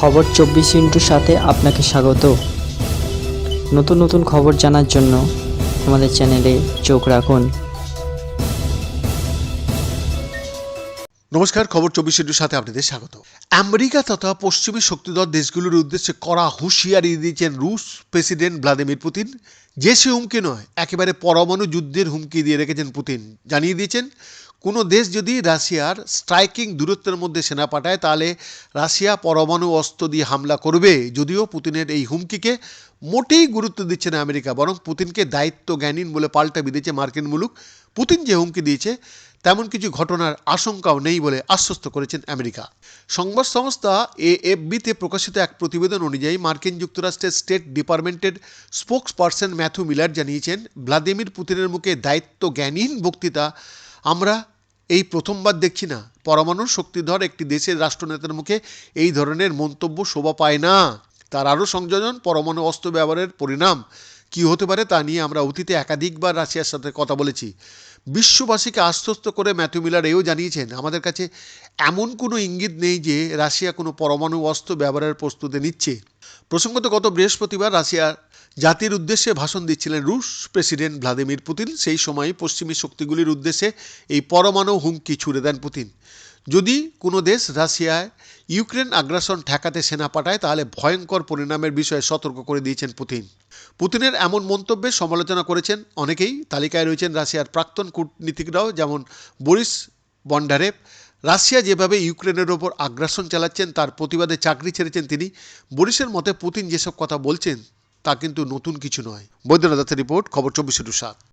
খবর চব্বিশ ইন্টুর সাথে আপনাকে স্বাগত। নতুন নতুন খবর জানার জন্য আমাদের চ্যানেলে চোখ রাখুন। নমস্কার, খবর চব্বিশ ইন্টুর সাথে আপনাদের স্বাগত। আমেরিকা তথা পশ্চিমী শক্তিধর দেশগুলোর উদ্দেশ্যে কড়া হুঁশিয়ারি দিয়েছেন রুশ প্রেসিডেন্ট ভ্লাদিমির পুতিন। যে সে হুমকি নয়, একেবারে পরমাণু যুদ্ধের হুমকি দিয়ে রেখেছেন পুতিন। জানিয়ে দিয়েছেন কোনো দেশ যদি রাশিয়ার স্ট্রাইকিং দূরত্বের মধ্যে সেনা পাঠায়, তাহলে রাশিয়া পরমাণু অস্ত্র দিয়ে হামলা করবে। যদিও পুতিনের এই হুমকিকে মোটেই গুরুত্ব দিচ্ছে না আমেরিকা, বরং পুতিনকে দায়িত্ব জ্ঞানীন বলে পাল্টা বিঁধেছে মার্কিন মুলুক। পুতিন যে হুমকি দিয়েছে, তেমন কিছু ঘটনার আশঙ্কাও নেই বলে আশ্বস্ত করেছেন আমেরিকা। সংবাদ সংস্থা এএফবিতে প্রকাশিত এক প্রতিবেদন অনুযায়ী মার্কিন যুক্তরাষ্ট্রের স্টেট ডিপার্টমেন্টের স্পোক্স পার্সন ম্যাথু মিলার জানিয়েছেন, ভ্লাদিমির পুতিনের মুখে দায়িত্ব জ্ঞানহীন বক্তৃতা আমরা এই প্রথমবার দেখছি না। পরমাণু শক্তিধর একটি দেশের রাষ্ট্রনেতার মুখে এই ধরনের মন্তব্য শোভা পায় না। তার আরও সংযোজন, পরমাণু অস্ত্র ব্যবহারের পরিণাম কি হতে পারে তা নিয়ে আমরা অতীতে একাধিকবার রাশিয়ার সাথে কথা বলেছি। বিশ্ববাসীকে আশ্বস্ত করে ম্যাথু মিলার এও জানিয়েছেন, আমাদের কাছে এমন কোনো ইঙ্গিত নেই যে রাশিয়া কোনো পরমাণু অস্ত্র ব্যবহারের প্রস্তুতি নিচ্ছে। প্রসঙ্গত গত বৃহস্পতিবার রাশিয়ার জাতির উদ্দেশ্যে ভাষণ দিচ্ছিলেন রুশ প্রেসিডেন্ট ভ্লাদিমির পুতিন। সেই সময় পশ্চিমী শক্তিগুলির উদ্দেশ্যে এই পরমাণু হুমকি ছুড়ে দেন পুতিন। যদি কোনো দেশ রাশিয়ায় ইউক্রেন আগ্রাসন ঠেকাতে সেনা পাঠায়, তাহলে ভয়ঙ্কর পরিণামের বিষয়ে সতর্ক করে দিয়েছেন পুতিন। পুতিনের এমন মন্তব্যের সমালোচনা করেছেন অনেকেই। তালিকায় রয়েছেন রাশিয়ার প্রাক্তন কূটনীতিকরাও, যেমন বরিস বন্ডারেভ। রাশিয়া যেভাবে ইউক্রেনের ওপর আগ্রাসন চালাচ্ছেন, তার প্রতিবাদে চাকরি ছেড়েছেন তিনি। বরিসের মতে পুতিন যেসব কথা বলছেন তা কিন্তু নতুন কিছু নয়। বৈদ্যনাথের রিপোর্ট খবর চব্বিশ সাত।